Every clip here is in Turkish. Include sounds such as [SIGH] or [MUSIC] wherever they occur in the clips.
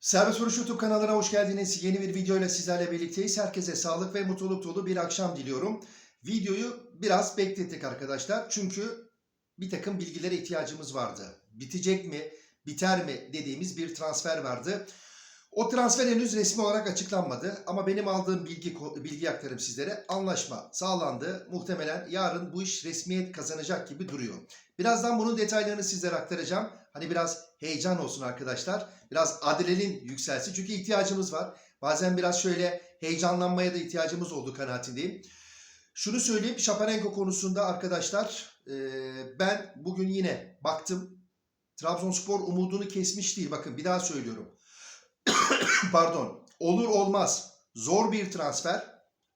Servis Vuruş YouTube kanalına hoş geldiniz. Yeni bir videoyla sizlerle birlikteyiz. Herkese sağlık ve mutluluk dolu bir akşam diliyorum. Videoyu biraz beklettik arkadaşlar. Çünkü bir takım bilgilere ihtiyacımız vardı. Bitecek mi, biter mi dediğimiz bir transfer vardı. O transfer henüz resmi olarak açıklanmadı ama benim aldığım bilgi bilgi aktarım sizlere. Anlaşma sağlandı. Muhtemelen yarın bu iş resmiyet kazanacak gibi duruyor. Birazdan bunun detaylarını sizlere aktaracağım. Hani biraz heyecan olsun arkadaşlar. Biraz adrenalin yükselsin çünkü ihtiyacımız var. Bazen biraz şöyle heyecanlanmaya da ihtiyacımız olduğu kanaatindeyim. Şunu söyleyeyim Şaparenko konusunda arkadaşlar e, ben bugün yine baktım. Trabzonspor umudunu kesmiş değil. Bakın bir daha söylüyorum. [COUGHS] Pardon. Olur olmaz. Zor bir transfer.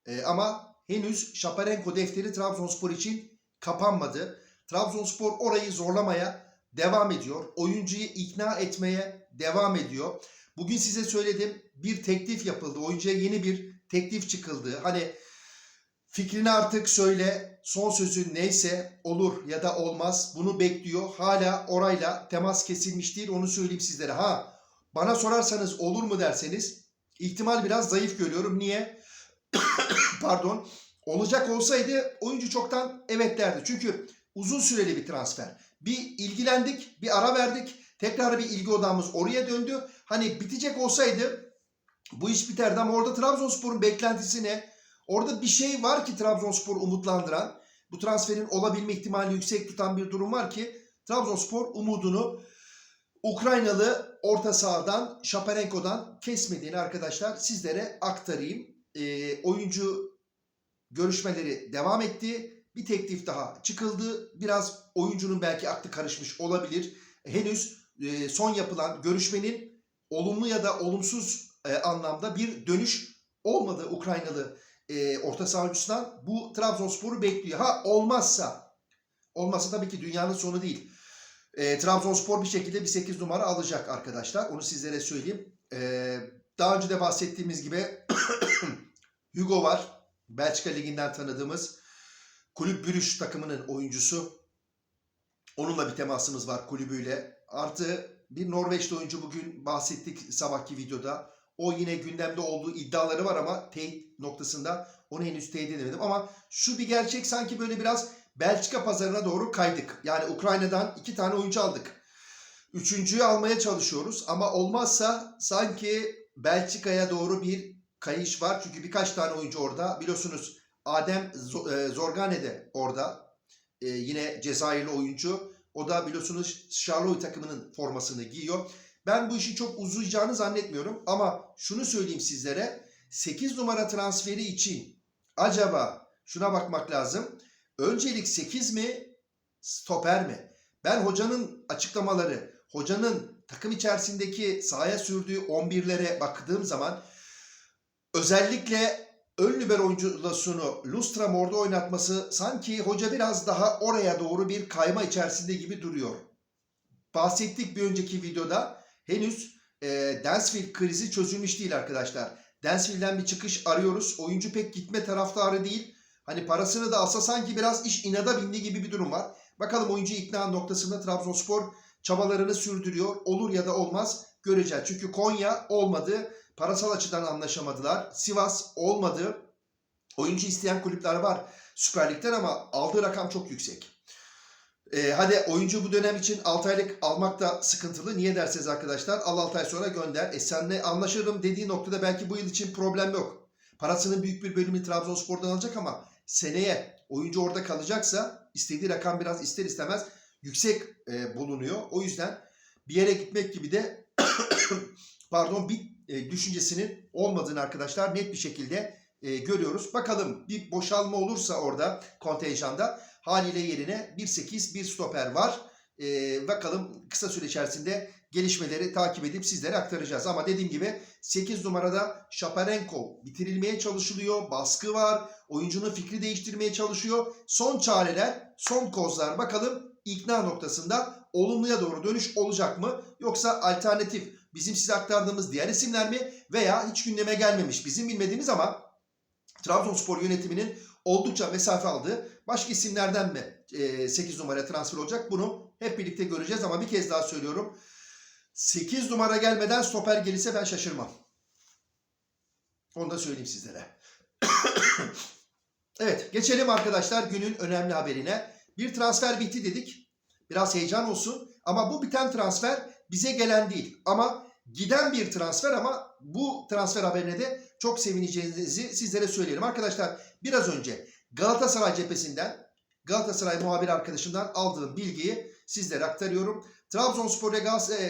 E, ama henüz Şaparenko defteri Trabzonspor için kapanmadı. Trabzonspor orayı zorlamaya devam ediyor. Oyuncuyu ikna etmeye devam ediyor. Bugün size söyledim bir teklif yapıldı. Oyuncuya yeni bir teklif çıkıldı. Hani fikrini artık söyle, son sözün neyse olur ya da olmaz bunu bekliyor. Hala orayla temas kesilmiş değil onu söyleyeyim sizlere. Ha bana sorarsanız olur mu derseniz ihtimal biraz zayıf görüyorum. Niye? [COUGHS] Pardon. Olacak olsaydı oyuncu çoktan evet derdi. Çünkü uzun süreli bir transfer. Bir ilgilendik, bir ara verdik. Tekrar bir ilgi odamız oraya döndü. Hani bitecek olsaydı bu iş biterdi ama orada Trabzonspor'un beklentisi ne? Orada bir şey var ki Trabzonspor umutlandıran, bu transferin olabilme ihtimali yüksek tutan bir durum var ki Trabzonspor umudunu Ukraynalı orta sahadan Şaparenko'dan kesmediğini arkadaşlar sizlere aktarayım. E, oyuncu görüşmeleri devam etti. Bir teklif daha çıkıldı. Biraz oyuncunun belki aklı karışmış olabilir. Henüz e, son yapılan görüşmenin olumlu ya da olumsuz e, anlamda bir dönüş olmadı Ukraynalı e, orta saha oyuncusundan. Bu Trabzonspor'u bekliyor. Ha olmazsa, olmazsa tabii ki dünyanın sonu değil. E, Trabzonspor bir şekilde bir 8 numara alacak arkadaşlar. Onu sizlere söyleyeyim. E, daha önce de bahsettiğimiz gibi [CLEARS THROAT] Hugo var. Belçika Ligi'nden tanıdığımız kulüp Brüş takımının oyuncusu. Onunla bir temasımız var kulübüyle. Artı bir Norveçli oyuncu bugün bahsettik sabahki videoda. O yine gündemde olduğu iddiaları var ama teyit noktasında onu henüz teyit edemedim. Ama şu bir gerçek sanki böyle biraz Belçika pazarına doğru kaydık. Yani Ukrayna'dan iki tane oyuncu aldık. Üçüncüyü almaya çalışıyoruz ama olmazsa sanki Belçika'ya doğru bir kayış var. Çünkü birkaç tane oyuncu orada. Biliyorsunuz Adem Zorgane de orada. Ee, yine Cezayirli oyuncu. O da biliyorsunuz Charleroi takımının formasını giyiyor. Ben bu işin çok uzayacağını zannetmiyorum. Ama şunu söyleyeyim sizlere. 8 numara transferi için acaba şuna bakmak lazım. Öncelik 8 mi stoper mi? Ben hocanın açıklamaları, hocanın takım içerisindeki sahaya sürdüğü 11'lere baktığım zaman özellikle ön libero oyuncusunu Lustram orada oynatması sanki hoca biraz daha oraya doğru bir kayma içerisinde gibi duruyor. Bahsettik bir önceki videoda henüz e, Dansfield krizi çözülmüş değil arkadaşlar. Dansfield'den bir çıkış arıyoruz. Oyuncu pek gitme taraftarı değil. Hani parasını da alsa sanki biraz iş inada bindi gibi bir durum var. Bakalım oyuncu ikna noktasında Trabzonspor çabalarını sürdürüyor. Olur ya da olmaz göreceğiz. Çünkü Konya olmadı. Parasal açıdan anlaşamadılar. Sivas olmadı. Oyuncu isteyen kulüpler var Süper Lig'den ama aldığı rakam çok yüksek. Ee, hadi oyuncu bu dönem için 6 aylık almak da sıkıntılı. Niye derseniz arkadaşlar al 6 ay sonra gönder. E senle anlaşırım dediği noktada belki bu yıl için problem yok. Parasının büyük bir bölümünü Trabzonspor'dan alacak ama seneye oyuncu orada kalacaksa istediği rakam biraz ister istemez yüksek e, bulunuyor. O yüzden bir yere gitmek gibi de [COUGHS] pardon bir e, düşüncesinin olmadığını arkadaşlar net bir şekilde e, görüyoruz. Bakalım bir boşalma olursa orada kontenjanda haliyle yerine 1-8 bir stoper var. E, bakalım kısa süre içerisinde gelişmeleri takip edip sizlere aktaracağız. Ama dediğim gibi 8 numarada Şaparenko bitirilmeye çalışılıyor. Baskı var. Oyuncunun fikri değiştirmeye çalışıyor. Son çareler, son kozlar. Bakalım ikna noktasında olumluya doğru dönüş olacak mı? Yoksa alternatif bizim size aktardığımız diğer isimler mi? Veya hiç gündeme gelmemiş bizim bilmediğimiz ama Trabzonspor yönetiminin oldukça mesafe aldığı başka isimlerden mi 8 numara transfer olacak? Bunu hep birlikte göreceğiz ama bir kez daha söylüyorum. 8 numara gelmeden stoper gelirse ben şaşırmam. Onu da söyleyeyim sizlere. [COUGHS] evet geçelim arkadaşlar günün önemli haberine. Bir transfer bitti dedik. Biraz heyecan olsun. Ama bu biten transfer bize gelen değil. Ama giden bir transfer ama bu transfer haberine de çok sevineceğinizi sizlere söyleyelim. Arkadaşlar biraz önce Galatasaray cephesinden Galatasaray muhabir arkadaşımdan aldığım bilgiyi sizlere aktarıyorum. Trabzonspor ve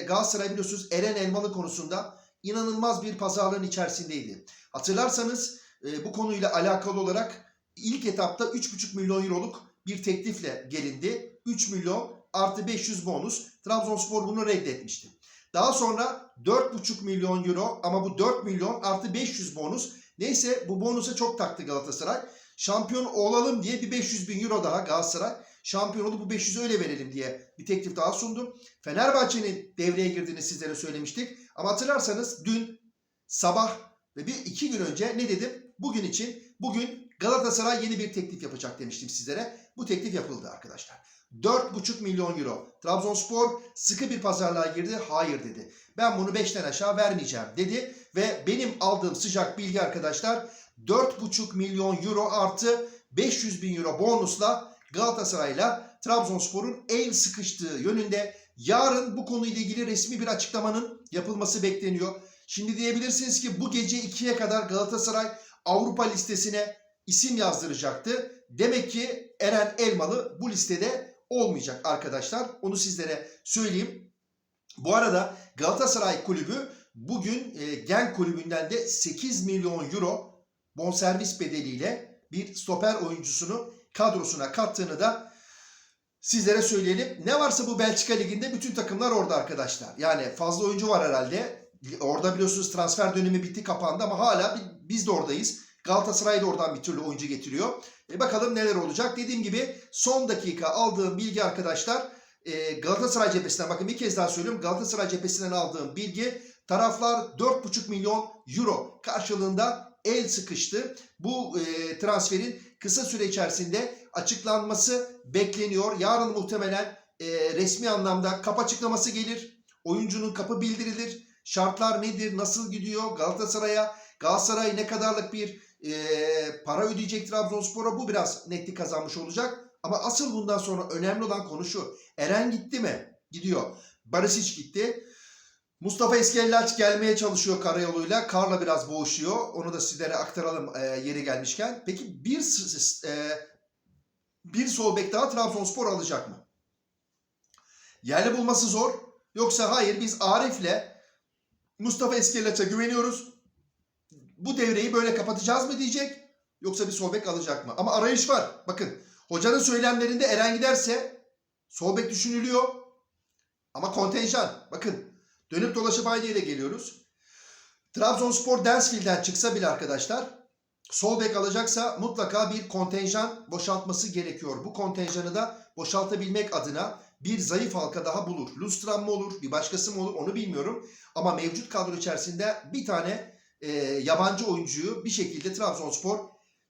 Galatasaray, biliyorsunuz Eren Elmalı konusunda inanılmaz bir pazarlığın içerisindeydi. Hatırlarsanız e, bu konuyla alakalı olarak ilk etapta 3,5 milyon euroluk bir teklifle gelindi. 3 milyon artı 500 bonus. Trabzonspor bunu reddetmişti. Daha sonra 4,5 milyon euro ama bu 4 milyon artı 500 bonus. Neyse bu bonusa çok taktı Galatasaray. Şampiyon olalım diye bir 500 bin euro daha Galatasaray. Şampiyon olup bu 500'ü öyle verelim diye bir teklif daha sundu. Fenerbahçe'nin devreye girdiğini sizlere söylemiştik. Ama hatırlarsanız dün sabah ve bir iki gün önce ne dedim? Bugün için bugün Galatasaray yeni bir teklif yapacak demiştim sizlere. Bu teklif yapıldı arkadaşlar. 4,5 milyon euro. Trabzonspor sıkı bir pazarlığa girdi. Hayır dedi. Ben bunu 5'ten aşağı vermeyeceğim dedi. Ve benim aldığım sıcak bilgi arkadaşlar 4,5 milyon euro artı 500 bin euro bonusla Galatasaray'la Trabzonspor'un el sıkıştığı yönünde yarın bu konuyla ilgili resmi bir açıklamanın yapılması bekleniyor. Şimdi diyebilirsiniz ki bu gece 2'ye kadar Galatasaray Avrupa listesine isim yazdıracaktı. Demek ki Eren Elmalı bu listede olmayacak arkadaşlar. Onu sizlere söyleyeyim. Bu arada Galatasaray kulübü bugün e, Genk kulübünden de 8 milyon euro bonservis bedeliyle bir stoper oyuncusunu kadrosuna kattığını da sizlere söyleyelim. Ne varsa bu Belçika Ligi'nde bütün takımlar orada arkadaşlar. Yani fazla oyuncu var herhalde. Orada biliyorsunuz transfer dönemi bitti kapandı ama hala biz de oradayız. Galatasaray da oradan bir türlü oyuncu getiriyor. E bakalım neler olacak. Dediğim gibi son dakika aldığım bilgi arkadaşlar e, Galatasaray cephesinden bakın bir kez daha söylüyorum. Galatasaray cephesinden aldığım bilgi taraflar 4,5 milyon euro karşılığında el sıkıştı. Bu e, transferin kısa süre içerisinde açıklanması bekleniyor. Yarın muhtemelen e, resmi anlamda kap açıklaması gelir. Oyuncunun kapı bildirilir. Şartlar nedir? Nasıl gidiyor? Galatasaray'a Galatasaray ne kadarlık bir e, para ödeyecek Trabzonspor'a bu biraz netlik kazanmış olacak. Ama asıl bundan sonra önemli olan konu şu. Eren gitti mi? Gidiyor. Barisic gitti. Mustafa Eskellaç gelmeye çalışıyor karayoluyla. Karla biraz boğuşuyor. Onu da sizlere aktaralım e, yeri gelmişken. Peki bir e, bir sol bek daha Trabzonspor alacak mı? Yerli bulması zor. Yoksa hayır biz Arif'le Mustafa Eskellaç'a güveniyoruz. Bu devreyi böyle kapatacağız mı diyecek. Yoksa bir sol alacak mı? Ama arayış var. Bakın hocanın söylemlerinde Eren giderse sol düşünülüyor. Ama kontenjan. Bakın Dönüp dolaşıp aynı yere geliyoruz. Trabzonspor Densville'den çıksa bile arkadaşlar sol bek alacaksa mutlaka bir kontenjan boşaltması gerekiyor. Bu kontenjanı da boşaltabilmek adına bir zayıf halka daha bulur. Lustran mı olur, bir başkası mı olur onu bilmiyorum. Ama mevcut kadro içerisinde bir tane e, yabancı oyuncuyu bir şekilde Trabzonspor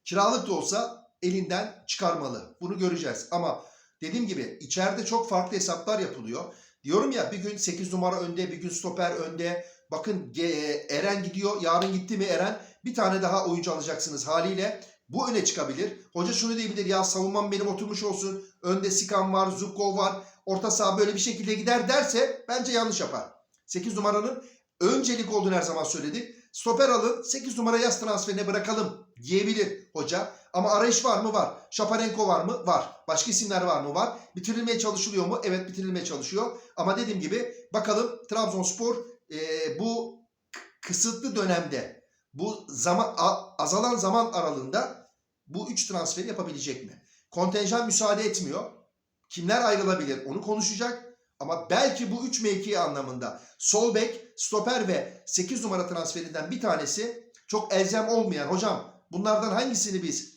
kiralık da olsa elinden çıkarmalı. Bunu göreceğiz. Ama dediğim gibi içeride çok farklı hesaplar yapılıyor. Diyorum ya bir gün 8 numara önde, bir gün stoper önde. Bakın Eren gidiyor. Yarın gitti mi Eren? Bir tane daha oyuncu alacaksınız haliyle. Bu öne çıkabilir. Hoca şunu diyebilir ya savunmam benim oturmuş olsun. Önde Sikan var, Zubkov var. Orta saha böyle bir şekilde gider derse bence yanlış yapar. 8 numaranın öncelik olduğunu her zaman söyledik. Stoper alın 8 numara yaz transferine bırakalım diyebilir hoca. Ama arayış var mı? Var. Şaparenko var mı? Var. Başka isimler var mı? Var. Bitirilmeye çalışılıyor mu? Evet bitirilmeye çalışıyor. Ama dediğim gibi bakalım Trabzonspor e, bu kısıtlı dönemde bu zaman azalan zaman aralığında bu 3 transferi yapabilecek mi? Kontenjan müsaade etmiyor. Kimler ayrılabilir onu konuşacak. Ama belki bu 3 mevki anlamında sol bek, stoper ve 8 numara transferinden bir tanesi çok elzem olmayan hocam bunlardan hangisini biz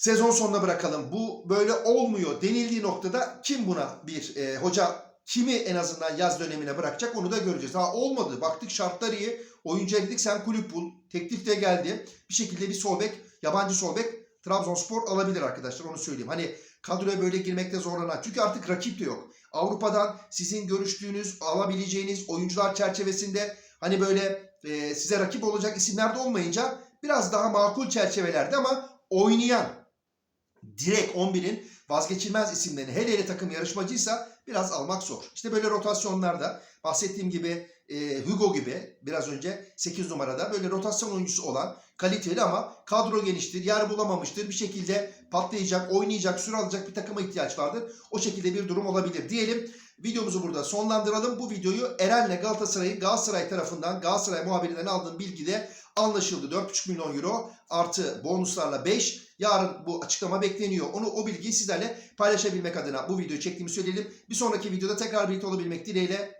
sezon sonuna bırakalım bu böyle olmuyor denildiği noktada kim buna bir e, hoca kimi en azından yaz dönemine bırakacak onu da göreceğiz. Ha olmadı baktık şartlar iyi oyuncuya gittik sen kulüp bul teklif de geldi bir şekilde bir sol bek yabancı sol bek Trabzonspor alabilir arkadaşlar onu söyleyeyim. Hani kadroya böyle girmekte zorlanan çünkü artık rakip de yok. Avrupa'dan sizin görüştüğünüz, alabileceğiniz oyuncular çerçevesinde hani böyle e, size rakip olacak isimler de olmayınca biraz daha makul çerçevelerde ama oynayan direkt 11'in vazgeçilmez isimlerini hele hele takım yarışmacıysa biraz almak zor. İşte böyle rotasyonlarda bahsettiğim gibi e, Hugo gibi biraz önce 8 numarada böyle rotasyon oyuncusu olan kaliteli ama kadro geniştir, yer bulamamıştır. Bir şekilde patlayacak, oynayacak, süre alacak bir takıma ihtiyaç vardır. O şekilde bir durum olabilir diyelim. Videomuzu burada sonlandıralım. Bu videoyu Eren'le Galatasaray'ın Galatasaray tarafından Galatasaray muhabirinden aldığım bilgide anlaşıldı. 4,5 milyon euro artı bonuslarla 5. Yarın bu açıklama bekleniyor. Onu o bilgiyi sizlerle paylaşabilmek adına bu videoyu çektiğimi söyleyelim. Bir sonraki videoda tekrar birlikte olabilmek dileğiyle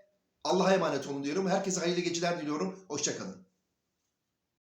Allah'a emanet olun diyorum. Herkese hayırlı geceler diliyorum. Hoşçakalın.